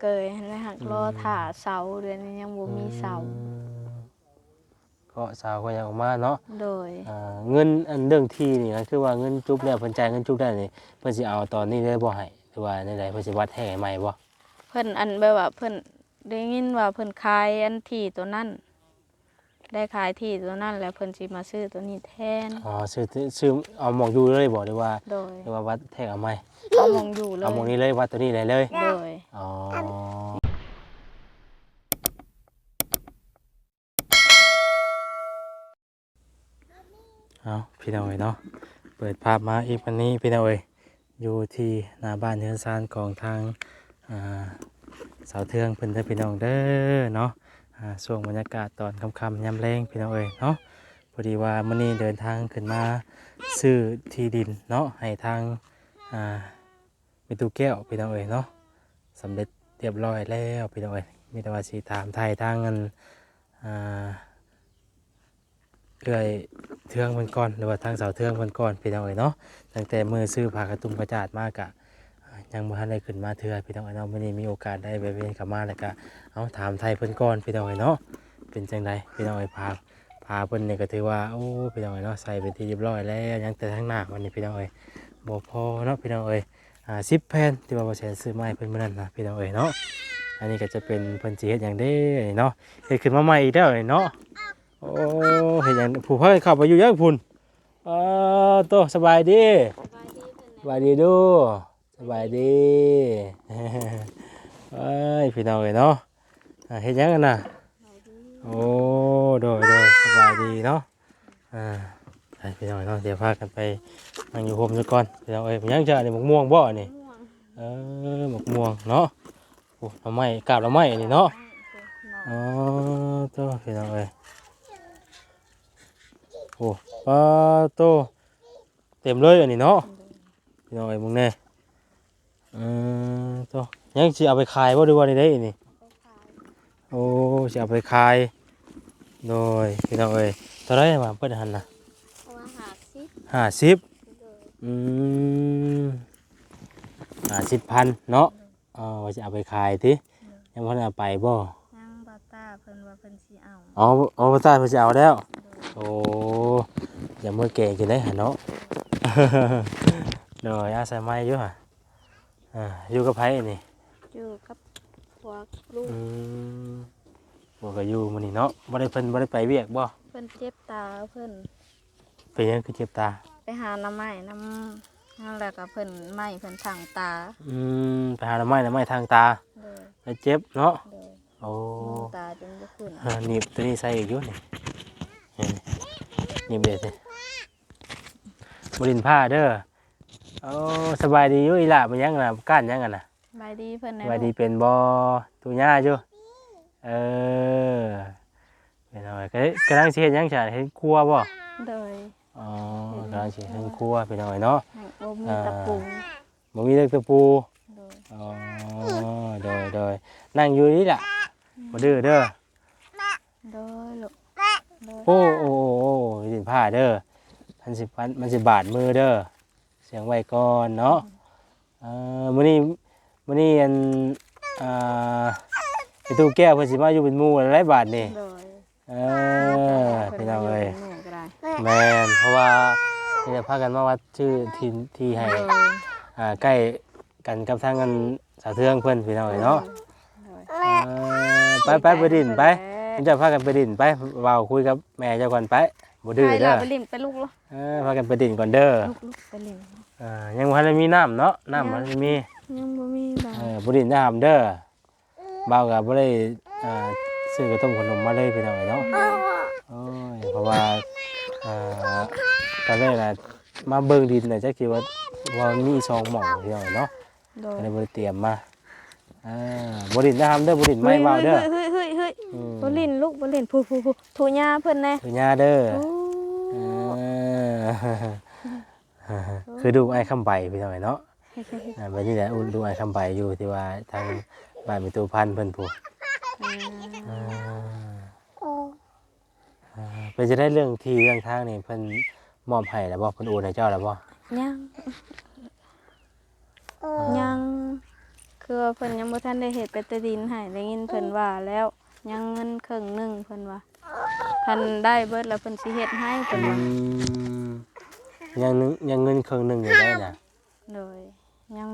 เกยหั้นแหละหักรอถ่าเสาเดือนนี้ยังบ่มีเสาอืมก็สาวก็ยังออกมาเนาะ โดยอ่าเงินอันเรื่องที่นี่นะคือว่าเงินจุบแล้วเพิ่นจ่ายเงินจุบได้นี่เพิ่นสิเอาตอนนี้ได้บ่ให้หรือว่าในใดเพิ่นสิวัดให้ใหม่บ่เพิ่นอันแบบว่าเพิ่นได้ยินว่าเพิ่นขายอันที่ตัวนั้น ได้ขายที่ตัวนั้นแล้วเพิ่นสิมาซื้อตัวนี้แทนอ๋อซื้อซื้อเอาหมองอยู่เลยบ่หรือว่าโดยหรือว่าวัดแทกเอาใหม่เอามองอยู่เลยเอาหมองนี้เลยวัดตัวนี้เลยเลยโดยอ๋อเอาพี่น้องเอ้ยเนาะเปิดภาพมาอีกวันนี้พี่น้องเอ้ยอยู่ที่หน้าบ้านเฮือนซานของทางอ่าสาวเทืองเพิ่นเด้อพี่น้องเด้อเนาะอ่า ช่วงบรรยากาศตอนค่ำๆยามแลงพี่น้องเอ้ยเนาะพอดีว่ามื้อนี้เดินทางขึ้นมาซื้อที่ดินเนาะให้ทางอ่าเมตูแก้วพี่น้องเอ้ยเนาะสำเร็จเรียบร้อยแล้วพี่น้องเอ้ยมีแต่ว่าสิถามไทยทางเงินอ่าเอื่อยเทืองมันก่อนหรือว่าทางเสาเทืองมันก่อนพี่น้องเอ๋ยเนาะตั้งแต่มือซื้อผากระตุ้มกระจาดมากอะยังบ่ทันได้ขึ้นมาเทือพี่น้องเอ๋ยเนาะมื้อนี้มีโอกาสได้ไปเวียนกลับมาแล้วก็ เอาถามไทยเพิ่นก่อนพี่น้องเอ๋ยเนาะเป็นจังไดพี่น้องเอ๋ยพาพาเพิ่นเนี่ยก็ถือว่าโอ้พี่น้องเอ๋ยเนาะใส่เป็นที่เรียบร้อยแล้วยังแต่ทางหน้าวันนี้พี่น้องเอ๋ยบ่พอเนาะพี่น้องเอ๋ยอ่า10แผ่นที่ว่าบ่แสนซื้อมาให้เพิ่นมื้อนั้นนะพี่น้องเอ๋ยเนาะอันนี้ก็จะเป็นเพิ่นสิเฮ็ดหยังเด้เนาะเฮ็ดขึ้นมาใหม่อีกแล้วเนาะโอ้เห็นอย่างผู้เพื่อนเข้าไปอยู่ยังพุ่นเออโตสบายดีสบายดีดูสบายดีเอ้ยพี่น้องเอ้ยเนาะ อ่าเห็นยังกันน่ะโอ้โดยโดยสบายดีเนาะอ่าไปพี่น้องเอ้ยเนาะเดี๋ยวพากันไปนั่งอยู่โฮมซะก่อนพี่น้องเอ้ยเป็นยังจะอันนี้หมกม่วงบ่อันนี่เออหมกม่วงเนาะโอ้เราไม่กาบเราไม่อันนี้เนาะอ๋อโตพี่น้องเอ้ยโอ้ปลาโตเต็มเลยอันนี้เนาะพี่น้องไอ้มึงแน่อืมโตยังสิเอาไปขายบ่ดูว่านี่ได้อันนี่ โอ้สิเอาไปขายโดยพี่น้องเอ้ยเท่าไหรมาเพิ่นหันน่ะเพราะว่าหาซิห้าสิบอืมห้าสิบพันเนาะอ๋อว่าจะเอาไปขายติยังบ่ได้เอาไปบ่ยังบาต้าเพิ่นว่าเพิ่นสิเอาอ๋ออ๋อพ่อตาเพิ่นจะเอาแล้วโอ้อย่ามือเก่กินได้หะเนาะเดี๋ยวอาศัยไม้อยู่ฮะอ่าอยู่กับไผนี่อยู่กับ พวกลูกอืมบ่ก็อยู่มื้อนี้เนาะบ่ได้เพิ่นบ่ได้ไปเวียกบ่เพิ่นเจ็บตาเพิ่นเป็นหยังคือเจ็บตา ไปหาน้ำไม้น้ำนั่นแหละก็เพิ่นไม้เพิ่นทางตาอืมไปหาหน่อไม้หน่อไม้ทางตาเลยแล้วเจ็บเนาะเลยโอ้ มองตาจนบ่ขึ้น อ่าหนีบตัวนี้ใส่อีกอยู่นี่เห็นหนีบเด็ดสิบ่ดินผ้าเด้อโอ้สบายดีอยู่อีหล่ะเป็นหยังน่ะก้านหยังกันน่ะ บายดีเพิ่นสในวัสดีเป็นบอตุญ่าอยู่เออเป็นอะไรก็กำลังสิเห็นยังฉันเห็นครัวบ่เลยอ๋อกำลังสิเห็นครัวเป็นอะไรเนาะให้บ่มีตะปูบ่มีเล็กตะปูเลยอ๋อโดยโดยนั่งอยู่นี่ล่ะบ่ดื้อเด้อเลยลูกเลยโอ้โอ้โอ้โอ้ดินผ้าเด้อมันสิพันมันสิบาดมือเด้อเสียงไว้ก่อนเนาะเออมื้อนี้ มื้อนี้อันอ่าไอ้ตู้แก้วเพิ่นสิมาอยู่เป็นหมู่หลายบาทนี่เลยเออพี่น้องเอ้ยพิ่นว่าอยู่เป็นหมู่ก็ได้แมนเพราะว่าที่จะพากันมาวัดชื่อที่ที่ให้เลยอ่าใกล้กันกับทางกันสาวเทืองเพื่อนพี่น้องเอ้ยเนาะเลยเออไปไปไปดินไปผมจะพากันไปดินไปเว้าคุยกับแม่เจ้าก่อนไปบ่ดื้อไปเด้ล่ะอไปลิ้นไปลูกลูกเออพากันไปดินก่อนเด้อลูกลูกไปลิ้นอ่ายังบ่ทันได้มีน้ำเนาะน้ำมันมี ยังบ่มีบ่าเออบ่ดินน้ำเด้อเบาก็บ่ได้อ่าซื้อกระต้มขนมมาเลยพี่น้องเอ้ยเนาะโอ้ยเพราะว่าอ่าตอนแรกนะมาเบิ่งดินน่ะจักคิดว่าว่ามีซองหม่องเดียวเนาะโดยก็เลยบ่ได้เตรียมมาอ่าบ่ดินนะครับเด้อบ่ดินไม่เว้าเด้อเฮ้ยเฮ้ยเฮ้ยอืมบ่ลิ้นลูกบ่ลิ้นผู้ผู้ผู้ทูย่าเพิ่นแน่คือย่าเด้อโอ้เออคือดูไอ้คำใบพี่น้องเนาะ อ่าบัดนี้แหละอุ่นดูไอ้คำใบอยู่ที่ว่าทางบ้านมีตู้พันเพิ่นผู้อ่าอ่าเพิ่นจะได้เรื่องที่เรื่องทางนี่เพิ่นมอบให้แล้วบ่เพิ่นโอนให้เจ้าแล้วบ่ยังยังคืคือว่าเพิ่นยังบ่ทันได้เฮ็ดเป็นตะดินให้ได้ยินเพิ่นว่าแล้วยังเงินครึ่งหนึงเพิ่นว่าคันได้เบิดแล้วเพิ่นสิเฮ็ดให้เพิ่นอืว่ามยังนึงยังเงินครึ่งหนึงอยู่ได้น่ะ โดย ยัง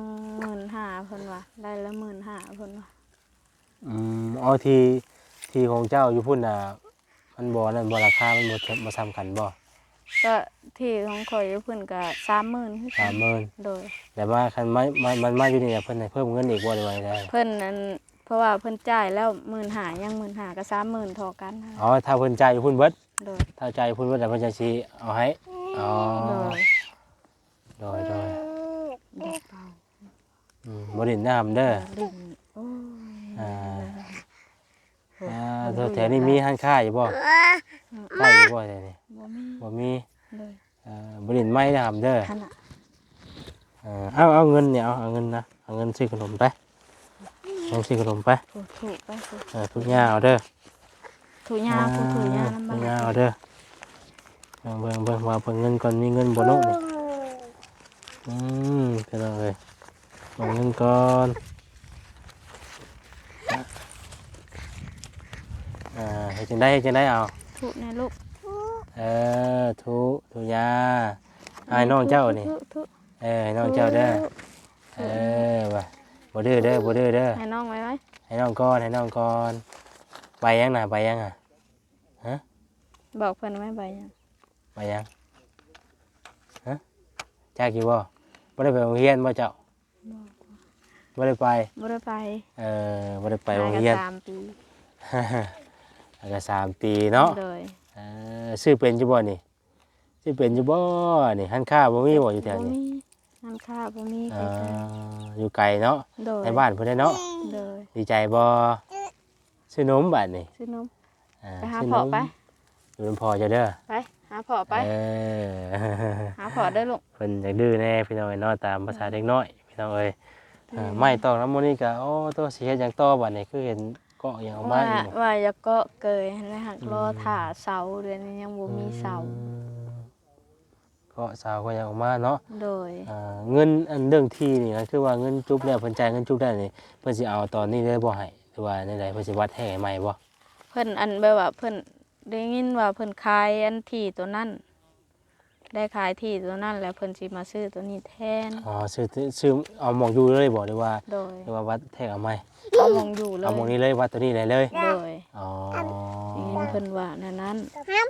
15,000เพิ่นว่าได้ละ15,000เพิ่นว่าอืมอ๋อที่ที่ของเจ้าอยู่พุ่นน่ะมันบ่นั่นบ่ราคามันบ่เทียบบ่ซ้ำกันบ่ก็ที่ของข่อยอยู่เพิ่นก็30,000คือกัน30,000โดย แต่ว่าคันมามามันมาอยู่นี่น่ะเพิ่นให้เพิ่มเงินอีกบ่ได้ว่าได้เพิ่นนั้นเพราะว่าเพิ่นจ่ายแล้ว15,000ยัง15,000ก็30,000เท่ากันนะอ๋อถ้าเพิ่นจ่ายอยู่พุ่นเบิดโดยถ้าจ่ายอยู่พุ่นเบิดแล้วเพิ่นจะสิเอาให้อ๋อโดยโดยโดย เด็กเป่าอืม บ่ได้น้ำเด้อลิ้นโอ้ยอ่าอ่าแถวนี้มีห้างค้าอยู่บ่ค้าอยู่บ่แถวนี้บ่มีบ่มีเลยอ่าบ่ได้ไม้นะครับเด้อ ขนาดเออเอาเอาเงินเนี่ยเอาเอาเงินนะเอาเงินซื้อขนมไปเงินซื้อขนมไปถูกถูกไปถูกเออทุกย่าเอาเด้อถูกยาผู้ถูกยาลำทุบากย่าเอาเด้อเอาเบิ่งเบิ่งว่าเบิ่งเงินก่อนมีเงินบ่เนาะนี่อืมเป็นเอาเลย เอาเงินก่อนอ่าเฮ็ดจังได๋เฮ็ดจังได๋เอา ถูกในลูกเออทุทุยาไอ้น้องเจ้านี่ ถูกถูกเออให้น้องเจ้าเด้อ เออว่ะบ่ดื้อเด้อบ่ดื้อเด้อ ให้น้องไว้ไว้ให้น้องก่อนให้น้องก่อน ไปยังน่ะไปยังอะ บอกเพิ่นไว้ใบยังไปยัง ฮะจักอยู่บ่บ่ได้ไปโรงเรียนบ่เจ้า บ่ได้ไปบ่ได้ไป เออบ่ได้ไปโรงเรียนหากันสามปีแล้วก็สามปีเนาะเลยเออซื้อเป็นอยู่บ่นี่ซื้อเป็นอยู่บ่นี่หันค่าบ่มีบ่อยู่แถวบ่นี้มีน้ำข้าวบ่มีเอใครออยู่ไกลเนาะๆโดยในบ้านเพิ่นได้เนาะโดยดีใจบ่ซื้อนมบัดนี่ซื้อนมอ่ไปหาซื้พ่อไปอยู่นำพ่อเจ้าเด้อไปหาพ่อไปเออหาพ่อเด้อลูกเพิ่นอยากดื้อแน่พี่น้องเอ้ยเนาะตามภาษาเด็กน้อย พี่น้องเอ้ยอ่าไม่ต้องน้ำมันนี่ก็โอ้ตัวสิเฮ็ดหยังต่อบัดนี้คือเห็นเกาะหยังออกมาว่าอยู่ว่าจะเกาะเกยนะหักรอถ่าเสาเดือนนี้ยังบ่มีเสาอืมเกาะสาวก็ยังออกมาเนาะโดย อ่าเงินอันเรื่องที่นี่ก็คือว่าเงินจุบแล้วเพิ่นจ่ายเงินจุบได้นี่เพิ่นสิเอาตอนนี้ได้บ่ให้หรือว่าในใดเพิ่นสิวัดให้ใหม่บ่เพิ่นอันแบบว่าเพิ่นได้ยินว่าเพิ่นขายอันที่ตัวนั้น ได้ขายที่ตัวนั้นแล้วเพิ่นสิมาซื้อตัวนี้แทนอ๋อซื้อซื้อเอาหมองอยู่เลยบ่หรือว่าโดยหรือว่าวัดแทกเอาใหม่เอามองอยู่เลยเอาหมองนี้เลยวัดตัวนี้เลยเลยโดยอ๋อได้ยินเพิ่นว่าแนั่นนั้น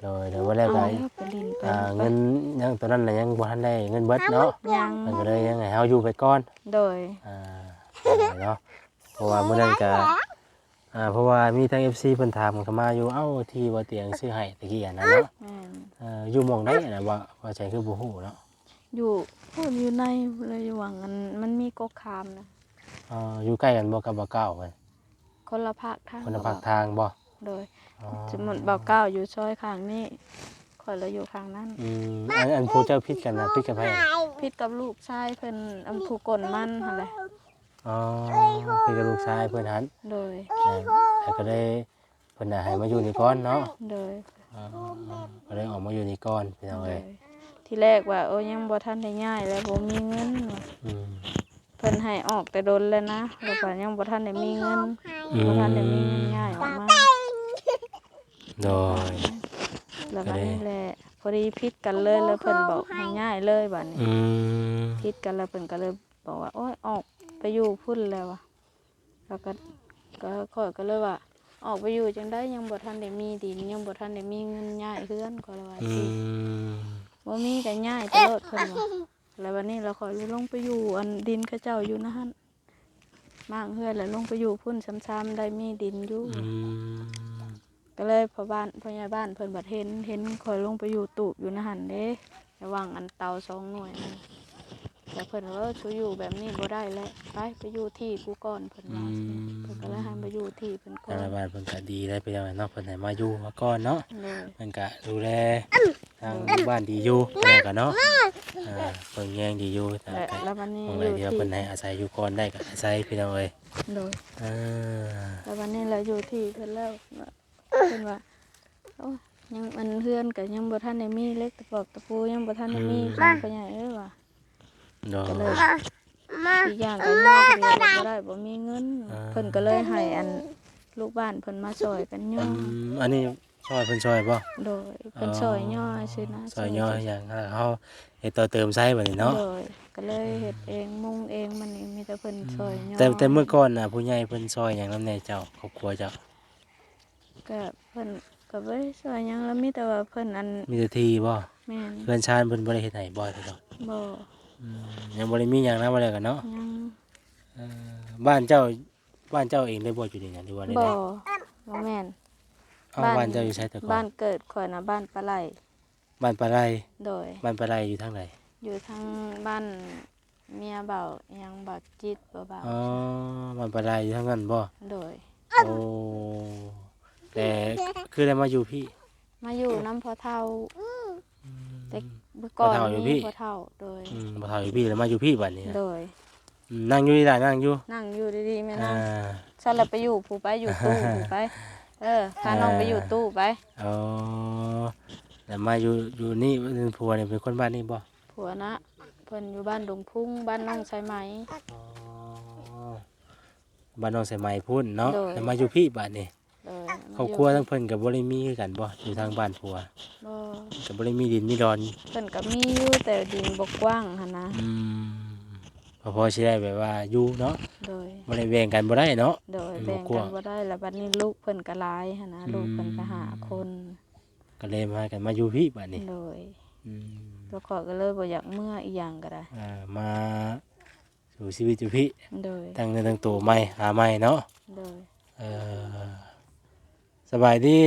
โดยโดยว่าแล้วก็เอาไปลินไปอ่าเงินยังตอนนั้นน่ะยังบ่ทันได้เงินเบิดเนาะยังมันก็เลยยังไงเฮาอยู่ไปก่อนโดยอ่าเนาะเพราะว่าเมื่อนั้นก็ อ่าเพราะว่ามีทาง FC เพิ่นถามเข้ามาอยู่เอ้าที่ว่าเตียงซื้อให้ตะกี้อะนะเนาะแม่นเอ่ออยู่หม่องใดอะนะว่าว่าใจคือบ่ฮู้เนาะอยู่พูดอยู่ในเลยอยู่หวังอันมันมีกกคามนะเอ่ออยู่ใกล้กันบ่กับบ่เก้าเพิ่นคนละภาคทางคนละภาคทางบ่โดยอ๋อสมมุติเบาเก้าอยู่ซอยข้างนี้ข่อยเราอยู่ข้างนั้นอืมอันอันผู้เจ้าพิดกันนะพิดกับไผน่ะพิดกับลูกชายเพิ่นอำผู้กลมันหั่นแหละ อ๋อพิดกับลูกชายเพิ่นหันโดย แล้วก็ได้เพิ่นน่ะให้มาอยู่นี่ก่อนเนาะโดย อ๋อก็เลยออกมาอยู่นี่ก่อนพี่น้องโดเอ้ยยที่แรกว่าโอ้ยังบ่ทันได้ย้ายแล้วบ่มีเงินว่ะอืมเพิ่นให้ออกแต่ดนแล้วนะแล้วก็ยังบ่ทันได้มีเงินอืบ่มทันได้มีเงินย้ายออกมา โดย แล้วก็ก็เลยนี่แหละพอดีพิดกันเลยแล้วเพิ่นบอกให้ย้ายเลยบัดนี้อืมพิดกันแล้วเพิ่นก็เลยบอกว่าโอ้ยออก ไปอยู่พุ่นแล้วอะแล้วก็ก็ข่อยก็เลยว่า ออกไปอยู่จังได้ยังบ่ทันได้มีดินยังบ่ทันได้มีเงินย้ายเฮือนก็เลยว่าอืสิมบ่มีก็ย้ายตลอดเพิ่นว่าแล้ววันนี้เราขอยลงไปอยู่อันดินเขาเจ้าอยู่นะหั่นมางเฮือนแล้วลงไปอยู่พุ่นซ้ำๆได้มีดินอยู่ อืมก็เลยพอบ้านพ่อใหญ่บ้านเพิ่นบัดเห็นเห็นข่อยลงไปอยู่ตูบอยู่นะหั่นเด้ระหว่างอันเตาสองหน่วยนั่น แต่เพิ่นว่าเออชูอยู่แบบนี้บ่ได้แล้วไปไปอยู่ที่กูก่อนเพิ่นว่าสิเพิ่นก็เลยให้มาอยู่ที่เพิ่นก่อทางนรัฐบาลเพิ่นก็ดีได้ไปแล้วเนาะเพิ่นให้มาอยู่มาก่อนเนาะเลยเพิ่นก็ดูแลทางหมู่บ้านดีอยู่แล้วก็เนาะอ่าเพิ่นแยงดีอยู่แต่และก็แล้ววันนี้ตรงอไหนยู่ที่ว่าที่เพิ่นให้อาศัยอยู่ก่อนได้ก็อาศัยพี่น้องเอ้ยโดยเออแล้ววันนี้เราอยู่ที่เพิ่นแล้วเพิ่นว่าโอ้ยยังมันเฮือนก็ยังบ่ทันได้มีเล็กตะปอกตะปูยังบ่ทันได้มีพ่อใหญ่เอ้ยว่าโดย ก็เลยอีกอย่างก็ยากเรียนบ่ได้บ่มีเงินเพิ่นก็เลยให้อันลูกบ้านเพิ่นมาช่วยกันย่ออมอันนี้ซอยเพิ่นซอยบ่โดยเพิ่นช่วยย่อซื่อนะซอยย่ออย่างเฮาเฮ็ดต่อเติมใช้บัดนี้เนาะ โดยก็เลยเฮ็ดเองมุงเองมันนี่มีแต่เพิ่นช่วยย่อแต่แต่เมื่อก่อนน่ะผู้ใหญ่เพิ่นซอยหยังนำแน่เจ้าครอบครัวเจ้าก็เพิ่นก็บ่ได้ช่วยหยังแล้วมีแต่ว่าเพิ่นอันมีแต่ที่บ่แม่นเพื่อนชาติเพิ่นบ่ได้เฮ็ดให้บ่เด้อเนาะบ่ อืมยังบ่ได้มีหยังนำบ่ได้กันเนาะยังเออบ้านเจ้าบ้านเจ้าเองได้บ่อยู่นี่นะหรือว่าได้บ่ได้บ่แม่นเอ้าบ้านบ้านเจ้าอยู่ไสแต่ก่อบ้านนเกิดข่อยน่ะบ้านปลาไหลบ้านปลาไหลโดย บ้านปลาไหลอยู่ทางไหนอยู่ทางบ้านเมียเบาอิหยังเบาจิตบ่เบาอ๋อบ้านปลาไหลอยู่ทางนั้นบ่โดย โอ้แต่คือได้มาอยู่พี่มาอยู่น้ำพอเท่าแต่ เมื่อพ่อก่อนเฒ่าอยู่นี้พี่พอเท่าโดย อืมบ่เฒ่าอยู่พี่แล้วมาอยู่พี่บัดนี้นะโดย อืมนั่งอยู่นี่ล่ะนั่งอยู่นั่งอยู่ดีๆแม่อ่า นั่งฉันละไปอยู่ผู้ไปอยู่ตู้ผู้ไป เออพาน้องไปอยู่ตู้ไปอ๋อแล้วมาอยู่อยู่นี่เป็นผัวเนี่ยเป็นคนบ้านนี่บ่ผัวนะเพิ่นอยู่บ้านดงพุ่งบ้านน้องใช่ไหม อ๋อบ้านน้องสายไหมพุ่นเนาะโดย แล้วมาอยู่พี่บัดนี้ โดยครอบครัวทั้งเพิ่นกับบ่ได้มีคือกันบ่อยู่ทางบ้านผัวบ่กับบ่ได้มีดินมีดอนเพิ่นก็มีอยู่แต่ดินบ่กว้างหั่นนะอืมพอพอสิได้แบบว่าอยู่เนาะโดยบ่ได้แบ่งกันบ่ได้เนาะ โดยบ่แบ่งกกัว้านง บ่ได้แล้วบัดนี้ลูกเพิ่นก็หลายหั่นนะอืมลูกเพิ่นก็หาคนก็เลยมากันมาอยู่พี่บัดนี้โดยอืมตัวขอยก็เลยบ่อยากเมื่ออีหยังก็ได้อ่ามาสู่ชีวิตอยู่พี่โดยตั้งเนื้อตั้งตัวใหม่หาใหม่เนาะโดย เออ สบายดี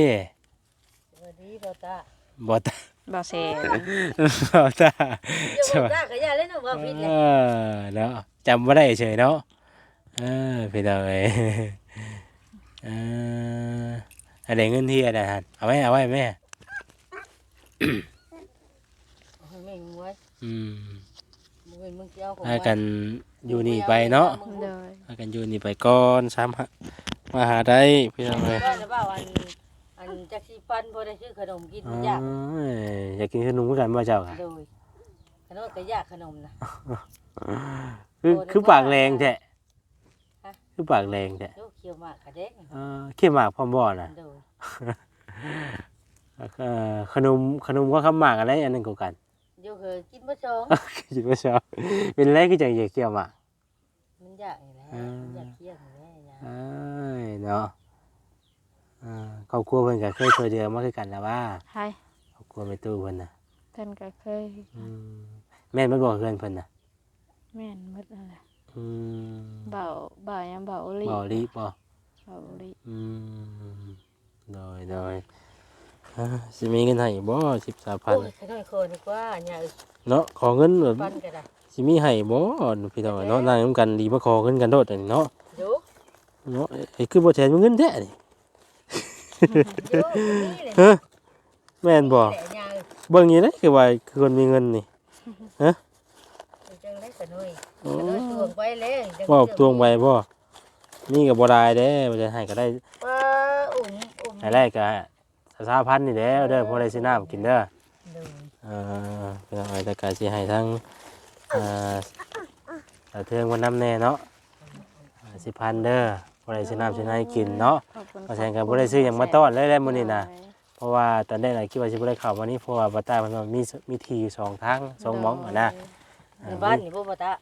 สวัสดีบ่ตาบ่ตาบ่เซบ่ตาเดี๋ยวสบ่บายตาก็อย่าเล่นเอาว่าผิดเอเลยอเนาะจำบ่ได้เฉยเนาะเออพี่น้องเอ้ยเอออันใดเงินที่อันใดหันเอาไว้เอาไว้แม่แม่งมวยอืมมึงเป็นมึงสิเอาของพากันอยู่นี่ไปเนาะ โดยพากันอยู่นี่ไปก่อนซ้ำฮะ มาหาได้พี่น้องเอ้ยว่าจะว่าอันอันจักสิปันบ่ได้ซื้อขนมกินอ๋อยากออยากกินขนมคือกันบ่เจ้าค่ะโดยขนมก็อยากขนมนะคือโอ้นึกว่าคือปากแรงแท้ฮะคือปากแรงแท้ลูกเขียวหมากกระเด้งเออเขี้ยวหมากพร้อมบ่น่ะโดยเอ่อขนมขนมก็คำหมากอะไรอันหนึงกว่ากันเดี๋ยวเคยกินบ่ชองคิดว่าชอบเป็นไรคือจังอยากเขี้ยวหมากมันอยากนี่แหละอ่ามันอยากเที่ยงนี่แหละยา เอ้ยเนาะอ่าครอบครัวเพิ่นก็เคยช่วยเหลือมาคือกันแล้วว่าใช่ครอบครัวแม่ตู้เพิ่นน่ะเพิ่นก็เคยอืมแม่นบ่บอกเพื่อนเพิ่นน่ะแม่นหมดนั่นแหละอืมเบาเบายังเบาลีบ่รีบบ่เบาลีอืมโดยโดยอ่าสิมีเงินให้บ่13,000โอ้ยขนมโคนดีกว่าอย่าเนาะขอเงินแบบ ปันก็ได้สิมีให้บ่พี่น้องเนาะนั่งนำกันดีมาขอเงินกันโดดอันนี้เนาะ ดู เนาะไอ้คือบ่แทนเงินแท้นี่ดูนี่เลยฮะแม่นบ่แหละยาเบิ่งอยู่เด้คือว่าคือคนมีเงินนี่จังได๋ขนมโอ้ขนมตวงไปแล้วจังว่าตวงไปบ่มีก็บ่ได้เด้บ่จะให้ก็ได้ว่าอุ่มอุ่มให้แรกก็20,000นี่แหล้วเด้อพอได้ซื้อน้ำกินเด้อดูเอ่อพี่น้องเอ้ยแต่ก็สิให้ทั้งอ่าสาวเทืองวันน้ำแน่เนาะอ่า10,000เด้อ พอได้ซื้อน้ำซื้อให้กินเนาะขอบคุณเพราะฉะนั้นก็บ่ได้ซื้อหยังมาต้อนเลยได้มื้อนี้น่ะโดยเพราะว่าตอนแรกน่ะคิดว่าสิบ่ได้เข้าวันนี้เพราะว่าบ่ตาเพิ่นว่ามีมีที่อยู่สองทางสองหม่องอะนะในบ้านนี่บ่บ่ตา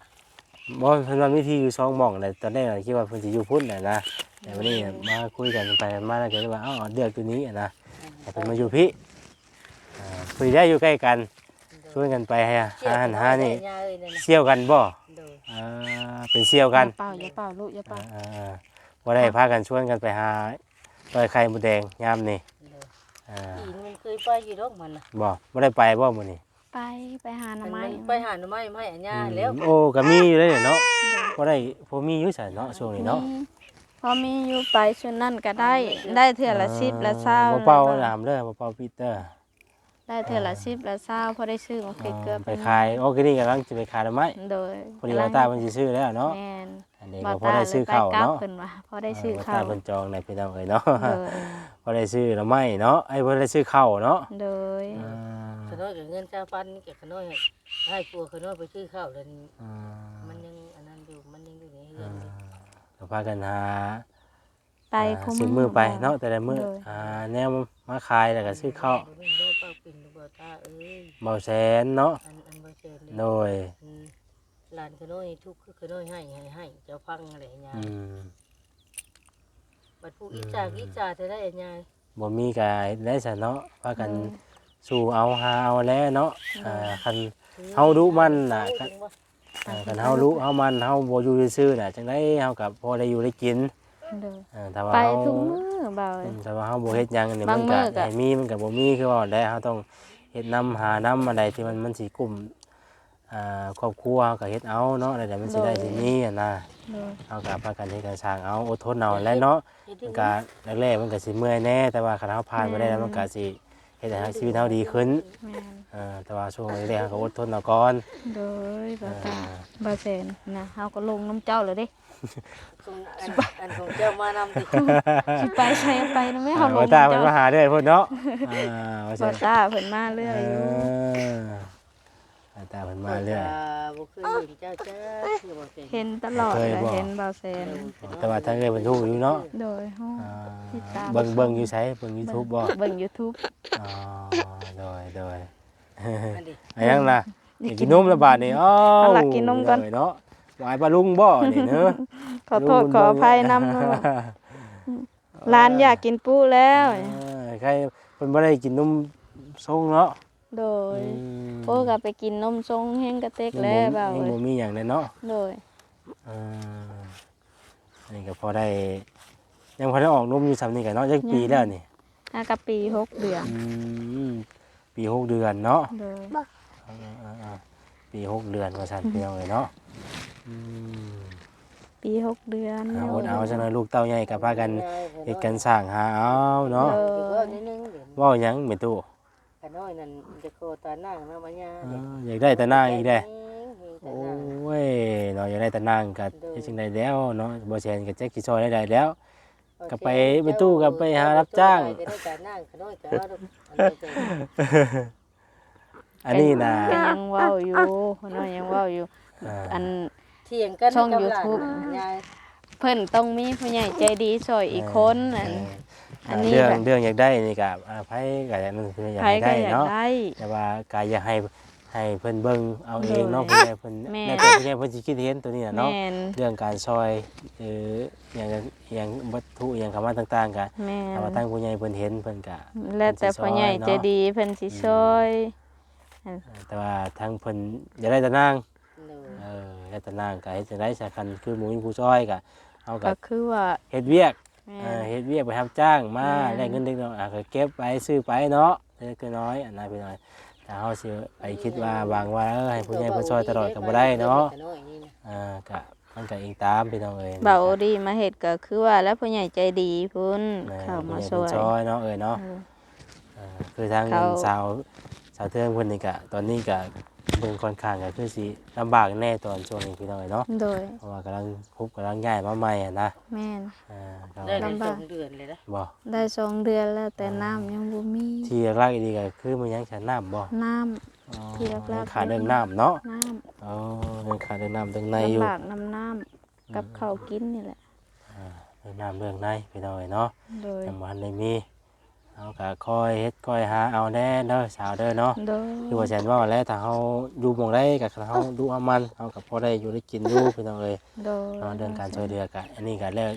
บ่เพิ่นว่ามีที่อยู่สองหม่องแต่ตอนแรกน่ะคิดว่าเพิ่นสิอยู่พุ่นน่ะนะแต่วันนี้มาคุยกันไปมาแล้วก็เลยว่าเอ้าเลือกตัวนี้อะนะแต่เพิ่นมาอยู่พี่อ่าคุยได้อยู่ใกล้กันชวนกันไปหาหาหันหานี่ยาเอ้ยนั่นน่ะเสี่ยวกันบ่ดูอ่าเป็นเสี่ยวกัน อย่าเป่าอย่าเป่าลูกอย่าเป่า อ่าๆ บ่ได้พากันชวนกันไปหาต้อยไข่หมูแดงยามนี่ดูอ่าอีมันเคยไปอยู่ดอกมันน่ะบ่บ่ได้ไปบ่มื้อนี้ไปไปหาหน่อไม้มันไปหาหน่อไม้ไม้อันยาแล้วอืมโอ้ก็มีอยู่เลยเนาะบ่ได้พอมีอยู่ซั่นเนาะช่วงนี้เนาะมีพอมีอยู่ไปชุดนั่นก็ได้ ได้เทื่อละสิบละเศร้าบ่เป่าน้ำเด้อบ่เป่าปีเตอร์ได้เทื่อละสิบละเศร้าพอได้ซื้อของเกเกลือไปขายโอ้ก็นี่กำลังจะไปขายดอกไม้โดยพอดีว่าตาเพิ่นสิซื้อแล้วเนาะแม่น อันนี้บ่ก็พอได้ซื้อข้าวตลยไปกลับเนาะเพิ่นว่าพอได้ซื้อเออข้าตาวเพิ่นจองในพี่น้องเอ้ยเนาะโดยพอได้ซื้อดอกไม้เนาะไอ้พอได้ซื้อข้าวเนาะโดยอ่าขน้อยกับเงินเจ้าปันกับขน้อยให้ปัวขน้อยไปซื้อข้าวแล้วนี่อ่ามันยังอันนั้นพากันหาไตอ่าคุซื้อมือไปเนาะแต่ละมือโดยอ่าแนวมาขายแล้วก็ซื้อข้าวบ่มีบ่เป้าปิ่นบ่ตาเอ้ยเบาแสนเนาะอันอันบ่เชิญโดยอืม หลานขน้อยทุกข์คือขน้อยให้ให้ให้เจ้าฟังอะไรยาอืมบัดผู้อิจฉาอิจฉาเธอได้ยายบ่มีก็ได้ซะเนาะพากันสู้เอาหาเอาแล้วเนาะอ่าคัน เฮาดุมันน่ะเฮาดุบ่อ่าคันเฮารู้เฮามันเฮาบ่อยู่ซื่อๆน่ะจังได๋เฮาก็พอได้อยู่ได้กินโดยอ่าแต่ว่าไปเฮาทุกมื้อเบา อืมแต่ว่าเฮาบ่เฮ็ดหยังนี่บามังนมื้ก็อก็ ให้มีมันก็บ่มีคือว่าได้เฮาต้องเฮ็ดนํหานํอะไรที่มันมันสิกลุ่ม อ่าครอบครัวเฮาก็เฮ็ดเอาเนาะอะไรแต่มันสิได้สิมีอะนะโดยเฮาก็พากันเฮ็ดกันสร้างเอาอดทนเอาแหล้วเนาะเฮ็ดถึมันงก็แรกๆมันก็สิเมื่อยแน่แต่ว่าคันเฮาผ่านมาได้แล้วมันก็สิเฮ็ดให้ชีวิตเฮาดีขึ้นแม่นอ่าแต่ว่าช่วงแรกๆเฮาก็อดทนเอาก่อนโดยบ่ตาอ่าบ่แสนนะเฮาก็ลงน้ำเจ้าเลยเด้ของอันอันของเจ้ามานำติสิไปใช้ไปนะแม่เฮาลบ่งตาน้ำเพิ่นเจ้ามาหาเด้อเพิ่นเนาะอ่าว่าบ่ซั่นตาเพิ่นมาเรื่อยอยู่ เออบ่ ตาเพิ่นมาเรื่อย บ่เคยเห็นเจ้าจ้าคือบ่เป็นเห็นตลอดเคเลยยบ่เห็นเบาแสนแต่ว่าทางเอ้ยเพิ่นรู้อยู่เนาะโดยเฮาอ่าติดตาม เบิ่งเบิ่งอยู่ไสเบิ่ง YouTube บ่เบิ่ง YouTube อ๋อโดยโดยอันนี้อะยังล่ะอยากกินนมแล้วบาดนี้อ้าวเอาล่ะกินนมก่อนโดยเนาะวายปลาลุงบ่นี่เนอะขอโทษขออภัยนำเนาะร้านอยากกินปูแล้ว เออใครเพิ่นบ่ได้กินนมทรงเนาะ โดยอืมโอ้ก็ไปกินนมทรงแห้งกระเตกแล้วเบายังเลบ่ยมีหยังเลยเนาะโดยเอออันนี่ก็พอได้ ยังพอได้ออกนมอยู่ซ้ำนี่ก็เนาะจักปีแล้วนี่อากะปีหกเดือนอืมปีหกเดือนเนาะโดยอ่าๆๆปีหกเดือนว่าซั่นพี่น้องเอ้ยเนาะอืม ปีหกเดือนเอาอดเอาจังเลยลูกเต้าใหญ่กับพากันเฮ็ดกันสร้างหาเอาเนาะเอถืออว่านิดนึงเดี๋ยวเว้าหยังแม่ตู้ ขน้อยนั่นจะโคตานั่งนะบัญญาเอออยากได้แต่นางอีกเด้โโออ้้ยเนาะอยากได้แต่นางก็เฮ็ดจังไดแล้วเนาะบ่แซนก็แจ็คสิซอยได้ได้แล้ว ก็ไปไปตู้ก็ไปหารับจ้างจะได้ตานั่งขน้อยก็เอาลูกอันนี้เป็นอันนี้น่ะก็ยังเว้าอยู่คนน้อยยังเว้าอยู่อ่าอันเถียงกันช่องกับหลาน YouTube ยายเพิ่นต้องมีผู้ใหญ่ใจดีช่วยอีกคนอัน อันนี้เรื่องแบบเรื่องอยากได้นี่ก็อ่าไผก็อยากนั่นคืออยากใครให้ก็ได้อยากเนาะได้ แต่ว่าก็อยากให้ให้เพิ่นเบิ่งเอาเองเนาะโดผู้ยใหญ่เพิ่นแม่แล้วแต่ผู้ใหญ่เพิ่นสิคิดเห็นตัวนี้น่ะเนาะแม่นเรื่องการซอยหรืออย่างอย่างวัตถุอย่างคำว่าต่างๆกันแม่ถ้าว่าทางผู้ใหญ่เพิ่นเห็นเพิ่นก็ แล้วแต่ผู้ใหญ่ใจดีเพิ่นสิช่วย แต่ว่าทางเพิ่นอยากได้แต่นางเลยเออได้แต่นางก็เฮ็ดจังได๋สำคัญคือหมู่มีผู้ซอยก็เฮาก็ก็คือว่าเฮ็ดเวียกแม่เออนเฮ็ดเวียกไปรับจ้างมาแม่นได้เงินเล็กน้อยอะก็เก็บไปซื้อไปเนาะเล็กน้อยอันนั้นไปหน่อยถ้าเฮาสิไปคิดว่าหวังว่าเออให้ผู้ใหญ่เพิ่นซอยตลอดก็บ่ได้เนาะขน้อยนี่นะอ่าก็มันก็เองตามพี่น้องเอ้ยเบาดีมาเฮ็ดก็คือว่าแล้วผู้ใหญ่ใจดีพุ่นแม่เข้ามาผู้ใหญ่ช่เพิ่วนยซอยเนาะเอ้ยเนาะเอออ่าคือทางเขาสาวสาวเทืองเพิ่นนี่ก็ตอนนี้ก็ เบิ่งค่อนข้างก็คือสิลำบากแน่ตอนช่วงนี้พี่น้องเอ้ยเนาะโดย เพราะว่ากำลังคุบกำลังย้ายมาใหม่อะนะแม่น อ่าก็ได้ในลำบากสองเดือนเลยนะบ่ได้สองเดือนแล้วแต่น้ำยังบ่มีที่แรกๆดีก็คือมันยังขาดน้ำบ่น้ำอ๋อที่แรกๆยังขาดเรื่องน้ำเนาะน้อ๋อยังขาดเรื่องน้ำตรงในำอยู่ ลำบากน้ำน้ำกับข้าวกินนี่แหละอ่าเรื่องน้ำเรื่องในพี่น้องเอ้ยเนาะโดย จังหวัดได้มี เอาก็คอยเฮ็ดคอยหาเอาแน่เด้อสาวเด้อเนาะโดยคือว่าแสนว่าแล้วถ้าเฮาอยู่หม่องใดก็เฮาดูเอามันเฮาก็พอได้อยู่ได้กินอยู่พี่น้องเอ้ยโดยเนาะเรื่องการช่วยเหลือก็อันนี้ก็แล้ว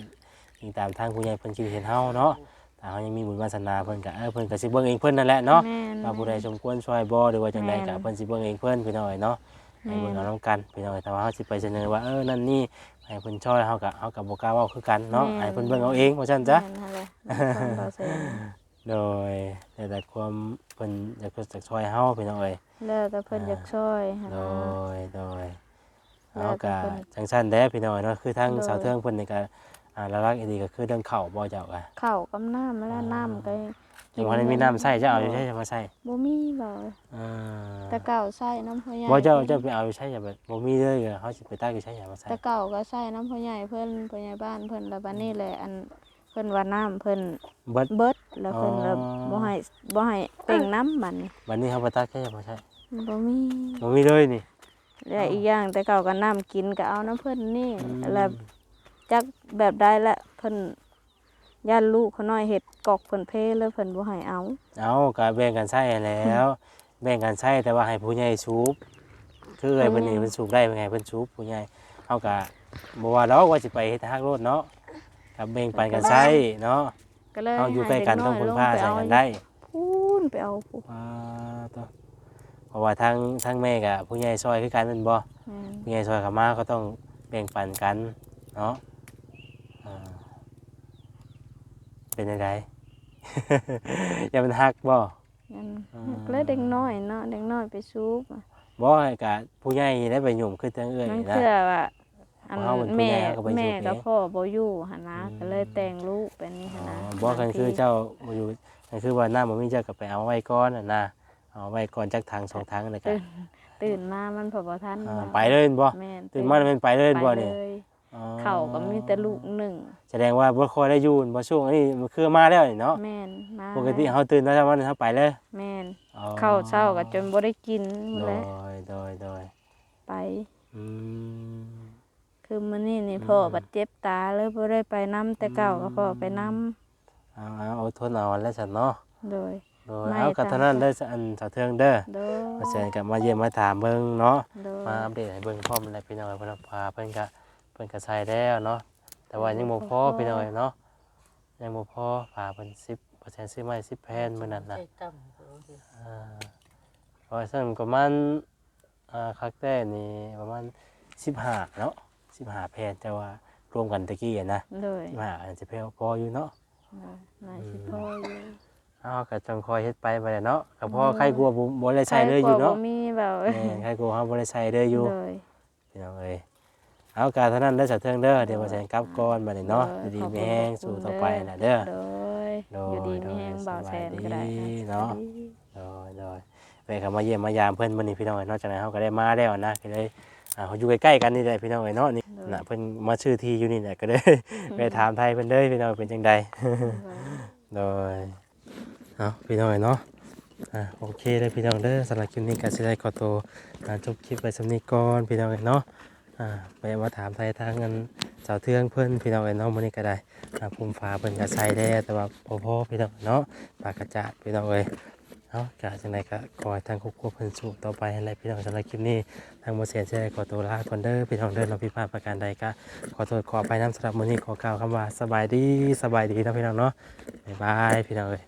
ยิงตามทางผู้ใหญ่เพิ่นคิดเห็นเฮาเนาะถ้าเฮายังมีบุญวาสนาเพิ่นก็เออเพิ่นก็สิเบิ่งเองเพิ่นนั่นแหละเนาะ แม่น ว่าผู้ใดสมควรช่วยบ่หรือว่าจังไดก็แม่นเพิ่นสิเบิ่งเองเพิ่นพี่น้องเอ้ยเนาะให้เบิ่งเอานํกันพี่น้องเอ้ยแต่ว่าเฮาสิไปเสนอว่าเออนั่นนี่ให้เพิ่นช่วยเฮาก็เฮาก็บ่กล้าเว้าคือกันเนาะให้เพิ่นเบิ่งเอาเองว่าซั่นจ้ะ แม่นนั่นแหละความเบาแสน โดยแต่แต่ความเพิ่นอยากจะช่วยเฮาพี่น้องเอ้ยแล้วแต่เพิ่นอยากช่วยหั่นโดนะยโดยแล้วเอาแต่กะเพิ่นจังซั่นแด้พี่น้อยเนาะคือทางโดย สาวเทืองเพิ่นนี่ก็อ่าหลักๆอีดีก็คือเรื่องข้าวบ่เจ้าอะข้าวกับน้ำแล้วน้ำก็ยังบ่ได้มีน้ำใช้เจ้าเอาอยู่ใช้จะมาใช้บ่มีบ่เออแต่เก่าใส่น้ำพ่อใหญ่บ่เจ้าเจ้าไปเอาอยู่ใช้จะแบบบ่มีเลยก็เฮาสิไปตักอยู่ใช้จะมาใช้แต่เก่าก็ใส่น้ำพ่อใหญ่เพิ่นพ่อใหญ่บ้านเพิ่นแล้วบัดนี้แหละอัน เพิ่นว่าน้ำเพิ่นเบิด เบิดแล้วเพิ่นแล้วอ๋อบ่ให้บ่ให้เป่งน้ำมันบัดนี้เฮาไปตักแค่จะมาใช้บ่มีบ่มีเลยนี่ และอีกอย่างแต่เก่าก็น้ำกินก็เอาน้ำเพิ่นนี่อืม แล้วจักแบบใดแหละเพิ่นย่านลูกเขาน้อยเฮ็ดกอกเพิ่นเพเลยเพิ่นบ่ให้เอา เอาก็แบ่งกันใช้แล้ว แบ่งกันใช้แต่ว่าให้ผู้ใหญ่สูบคือไอ้เพิ่นนี่เพิ่นสูบได้เป็นไงเพิ่นสูบผู้ใหญ่เฮาก็บ่ว่าดอกว่าสิไปเฮ็ดทางโลดเนาะ ก็แบ่งปันกันใช้เนาะก็เลยเฮาอยู่ใกล้กันต้องพึ่งพาใส่กันได้พูนไปเอาพูนอ่าตัวเพราะว่าทางทางแม่กับผู้ใหญ่ซอยคือกันแม่นบ่แม่นผู้ใหญ่ซอยเขามาก็ต้องแบ่งปันกันเนาะอ่าเป็นยังไงอย่ามันฮักบ่นั่นอ่าก็เลยเด็กน้อยเนาะเด็กน้อยไปซูบบ่ให้กะผู้ใหญ่ได้ไปหยุ่มคือจังเอ้ยนั่นนะคือว่า อันเพราะว่าเป็นผู้แม่ใหญ่เขาก็ไปอยู่แม่กับเองพ่อบ่อยู่หั่นนะอืม ก็เลยแต่งลูกเป็นนี่อ๋หั่นอนะบ่กันคือเจ้าบ่อยู่กันคือว่าหน้าบ่มีเจ้าก็ไปเอาไว้ก่อนน่ะนะเอาไว้ก่อนจักทางสองทางนั่นแหละก็ตื่นตื่นมามันพอบ่ทันอ่ามาไปเลยบ่แม่นตื่นมาแล้วแมันไปเลยไปบ่เลนี่ยอ๋อเขาก็มีแต่ลูกหนึ่งแสดงว่าบ่ค่อยได้อยู่บ่ช่วงนี้มันคือมาแล้วนี่เนาะแม่นมาปกติเฮาตื่นแล้ววันเฮาไปเลยแม่นอ๋อข้าวเช้าก็จนบ่ได้กินหมดโดแล้วยโดยโดยไป อืม คือมื้อนี้นี่พ่อบัดเจ็บตาเลยบ่ได้ไปนํแต่เก่าก็พ่อไปนํเอาเอาอดทนเอาแล้วซั่นเนาะโดยโดยไม่เอากะตามเท่านั้นเด้ออันสาวเทืองเด้อโดยมาแซนกับมาเยี่ยมมาถามเบิ่งเนาะโดยมาอัปเดตให้เบิ่งพร้อมอะไรพี่น้อยเพิ่นพาเพิ่นก็เพิ่นก็ใส่แล้วเนาะแต่ว่ายังบ่พอพี่น้อยเนาะยังบ่พอพาเพิ่น10เปอร์เซ็นต์ซื้อไม้10แผ่นมื้อนั้นน่ะใส่ต่ำก็โอเคอ่าเพราะฉะนั้นประมาณอ่าคักแต่นี่ประมาณ15เนาะ 15แผ่นแต่ว่ารวมกันตะกี้อะนะโดย15อันสิแพอพออยู่เนาะโดยนายสิพ่ออยู่เอาก็จังคอยเฮ็ดไปไปแหละเนาะก็พอใครกลัวบ่บ่ได้ใช้เลยอยู่เนาะใครกลัวบ่มีแบบแม่นใครกลัวเฮาบ่ได้ใช้เลยอยู่โดย พี่น้องเอ้ยเอาการเท่านั้นได้อสะเทืองเด้อเดี๋ยวมาแสงกลับก่อนบัดนี้เนาะโดยดีขอบๆคุณมีแห้งขอบคุณสู่ต่อไปน่ะเด้อ โดยโดยอยู่ดีมีแห้งโดยเบาแสนก็ได้สบายดีนะเนาะสบยดีโดยโดยไปก็มาเยี่ยมมายามเพิ่นมื้อนี้พี่น้องเอ้ยนอกจากนั้นเฮาก็ได้มาแล้วนะก็เลย อ่าเขาอยู่ใกล้ๆกันนี่แหละพี่น้องเอ้ยเนาะนี่น่ะเพิ่นมาชื่อที่อยู่นี่แหละก็เลยไปถามไทยเพิ่นเด้อพี่น้องเป็นจังใดโดยเอาพี่น้องเนาะอ่าโอเคเลยพี่น้องเด้อสำหรับคลิปนี้ก็สิได้ขอตัวอ่าจบคลิปไปสำนี้ก่อนพี่น้องเนาะอ่าไปมาถามไทยทางเงินสาวเทืองเพิ่นพี่น้องเนาะมื้อนี้ก็ได้อ่าภูมิฟ้าเพิ่นก็ใส่ได้แต่ว่าบ่พอพี่น้องเนาะปากกระจาดพี่น้องเอ้ย เนาะก็จังไดก็ขอให้ทางครอบครัวเพิ่นสู้ต่อไปให้ไรพี่น้องสำหรับคลิปนี้ทางโมเสียนสิได้ขอตัวลาคนเด้อพี่น้องเด้อเราพิพาทประการใดก็ขอโทษขอไปน้ำสำหรับมื้อนี้ขอกล่าวคำว่าสบายดีสบายดีนะพี่น้องเนาะบ๊ายบายพี่น้องเอ้ย